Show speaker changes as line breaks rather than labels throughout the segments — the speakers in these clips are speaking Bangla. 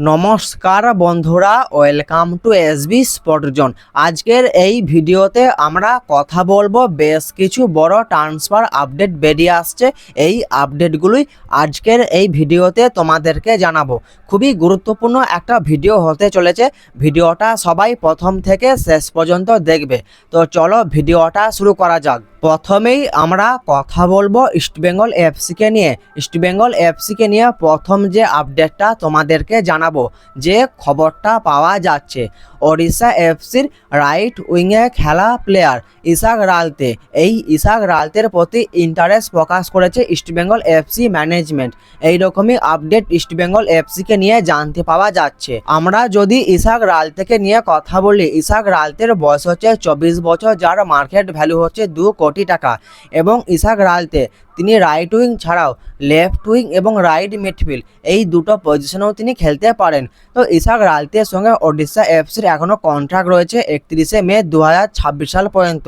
নমস্কার বন্ধুরা welcome to SB spot zone আজকের এই ভিডিওতে আমরা কথা বলব বেশ কিছু বড় ট্রান্সফার আপডেট বেরিয়ে আসছে। এই আপডেটগুলোই আজকের এই ভিডিওতে তোমাদেরকে জানাব। খুবই গুরুত্বপূর্ণ একটা ভিডিও হতে চলেছে। ভিডিওটা সবাই প্রথম থেকে শেষ পর্যন্ত দেখবে। তো চলো ভিডিওটা শুরু করা যাক। প্রথমেই আমরা কথা বলব ইস্টবেঙ্গল এফসিকে নিয়ে। ইস্টবেঙ্গল এফসিকে নিয়ে প্রথম যে আপডেটটা তোমাদেরকে জানাব যে খবরটা পাওয়া যাচ্ছে। ওড়িশা এফসির রাইট উইংয়ে খেলা প্লেয়ার ইসাক রালতে। এই ইসাক রালতের প্রতি ইন্টারেস্ট প্রকাশ করেছে ইস্টবেঙ্গল এফসি ম্যানেজমেন্ট এই রকমই আপডেট ইস্টবেঙ্গল এফসিকে নিয়ে জানতে পাওয়া যাচ্ছে। আমরা যদি ইসাক রালতেকে নিয়ে কথা বলি ইসাক রালতের বয়স হচ্ছে চব্বিশ বছর, যার মার্কেট ভ্যালু হচ্ছে দু কোটি টাকা। এবং ইসাক রালতে তিনি রাইট উইং ছাড়াও লেফট উইং এবং রাইট মিডফিল্ড এই দুটো পজিশনেও তিনি খেলতে পারেন। তো ইসাক রালতের সঙ্গে ওডিশা এফসির এখনও কন্ট্রাক্ট রয়েছে একত্রিশে মে দু হাজার ছাব্বিশ সাল পর্যন্ত।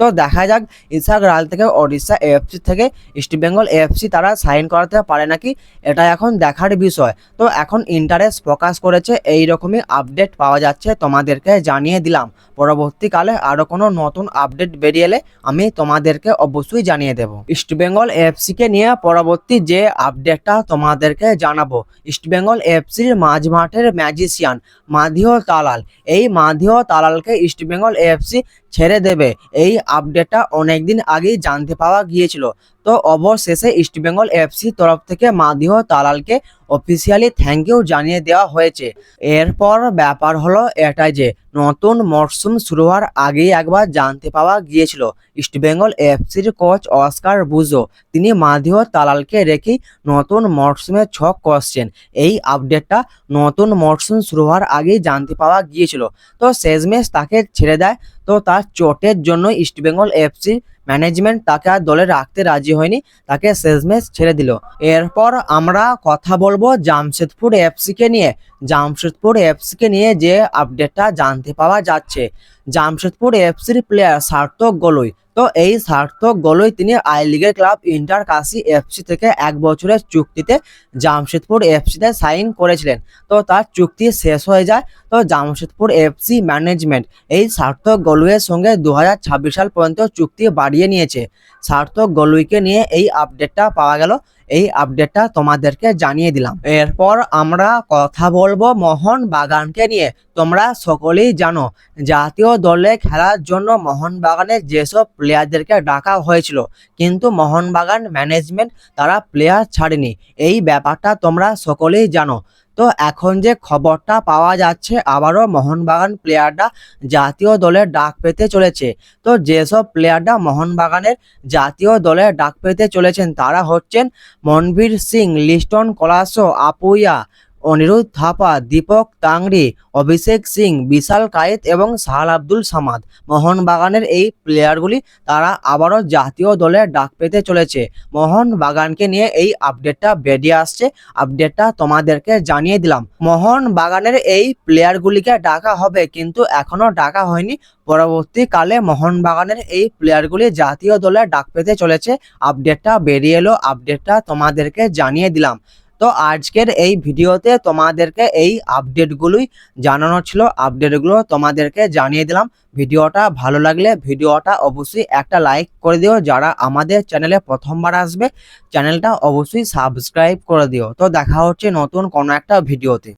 তো দেখা যাক ইসাক রাল থেকে ওড়িশা এফসি থেকে ইস্টবেঙ্গল এফসি তারা সাইন করাতে পারে নাকি এটা এখন দেখার বিষয়। তো এখন ইন্টারেস্ট প্রকাশ করেছে এই রকমই আপডেট পাওয়া যাচ্ছে তোমাদেরকে জানিয়ে দিলাম। পরবর্তীকালে আরও কোনো নতুন আপডেট বেরিয়ে এলে আমি তোমাদেরকে অবশ্যই জানিয়ে দেব। ইস্টবেঙ্গল এফসিকে নিয়ে পরবর্তী যে আপডেটটা তোমাদেরকে জানাব। ইস্টবেঙ্গল এফসির মাঝ মাঠের ম্যাজিশিয়ান মাধিও তালাল। এই মাধিও তালালকে ইস্টবেঙ্গল এফসি ছেড়ে দেবে। এই আপডেটটা অনেকদিন আগেই জানতে পাওয়া গিয়েছিল। তো অবশেষে ইস্টবেঙ্গল এফসি তরফ থেকে মাদিহ তালালকে অফিসিয়ালি থ্যাংক ইউ জানিয়ে দেওয়া হয়েছে। এরপর ব্যাপার হলো এটাই যে, নতুন মরশুম শুরু হওয়ার আগেই একবার জানতে পাওয়া গিয়েছিল। ইস্টবেঙ্গল এফসির কোচ অস্কার বুজো, তিনি মাধিও তালালকে রেখেই নতুন মরশুমে ছক কষছেন। এই আপডেটটা নতুন মরশুম শুরু হওয়ার আগেই জানতে পাওয়া গিয়েছিল। তো শেষমেশ তাকে ছেড়ে দেয়। তো তার চোটের জন্য ইস্টবেঙ্গল এফসি ম্যানেজমেন্ট তাকে আর দলে রাখতে রাজি হয়নি, তাকে শেষমেশ ছেড়ে দিল। এরপর আমরা কথা বলব জামশেদপুর এফসিকে নিয়ে। জামশেদপুর এফসিকে নিয়ে যে আপডেটটা জানতে পাওয়া যাচ্ছে। জামশেদপুর এফসির প্লেয়ার সার্থক গলই। তো এই সার্থক গলই তিনি আই লিগের ক্লাব ইন্টার কাশি এফসি থেকে এক বছরের চুক্তিতে জামশেদপুর এফসিতে সাইন করেছিলেন। তো তার চুক্তি শেষ হয়ে যায়। তো জামশেদপুর এফসি ম্যানেজমেন্ট এই সার্থক গলুইয়ের সঙ্গে দু হাজার ছাব্বিশ সাল পর্যন্ত চুক্তি বাড়িয়ে নিয়েছে। সার্থক গলুইকে নিয়ে এই আপডেটটা পাওয়া গেল। এই আপডেটটা তোমাদেরকে জানিয়ে দিলাম। এরপর আমরা কথা বলব মোহন বাগানকে নিয়ে। তোমরা সকলেই জানো, জাতীয় দলে খেলার জন্য মোহনবাগানের যেসব প্লেয়ারদেরকে ডাকা হয়েছিল, কিন্তু মোহনবাগান ম্যানেজমেন্ট তারা প্লেয়ার ছাড়েনি। এই ব্যাপারটা তোমরা সকলেই জানো। তো এখন যে খবরটা পাওয়া যাচ্ছে, আবারও মোহনবাগান প্লেয়াররা জাতীয় দলের ডাক পেতে চলেছে। তো যেসব প্লেয়াররা মোহনবাগানের জাতীয় দলের ডাক পেতে চলেছেন, তারা হচ্ছেন মনবীর সিং, লিস্টন কলাসো, আপুইয়া অনিরুদ্ধ থাপা, দীপক তাংরি অভিষেক সিং, বিশাল কায়েত এবং সাহাল আব্দুল সামাদ। মোহনবাগানের এই প্লেয়ারগুলি তারা আবারও জাতীয় দলে ডাক পেতে চলেছে। মোহনবাগানকে নিয়ে এই আপডেটটা বেরিয়ে আসছে। আপডেটটা তোমাদেরকে জানিয়ে দিলাম। মোহনবাগানের এই প্লেয়ারগুলিকে ডাকা হবে কিন্তু এখনও ডাকা হয়নি। পরবর্তীকালে মোহনবাগানের এই প্লেয়ারগুলি জাতীয় দলে ডাক পেতে চলেছে। আপডেটটা বেরিয়ে এলো। আপডেটটা তোমাদেরকে জানিয়ে দিলাম। তো আজকের এই ভিডিওতে তোমাদেরকে এই আপডেটগুলোই জানানো ছিল। আপডেটগুলো তোমাদেরকে জানিয়ে দিলাম। ভিডিওটা ভালো লাগলে ভিডিওটা অবশ্যই একটা লাইক করে দিও। যারা আমাদের চ্যানেলে প্রথমবার আসবে, চ্যানেলটা অবশ্যই সাবস্ক্রাইব করে দিও। তো দেখা হচ্ছে নতুন কোনো একটা ভিডিওতে।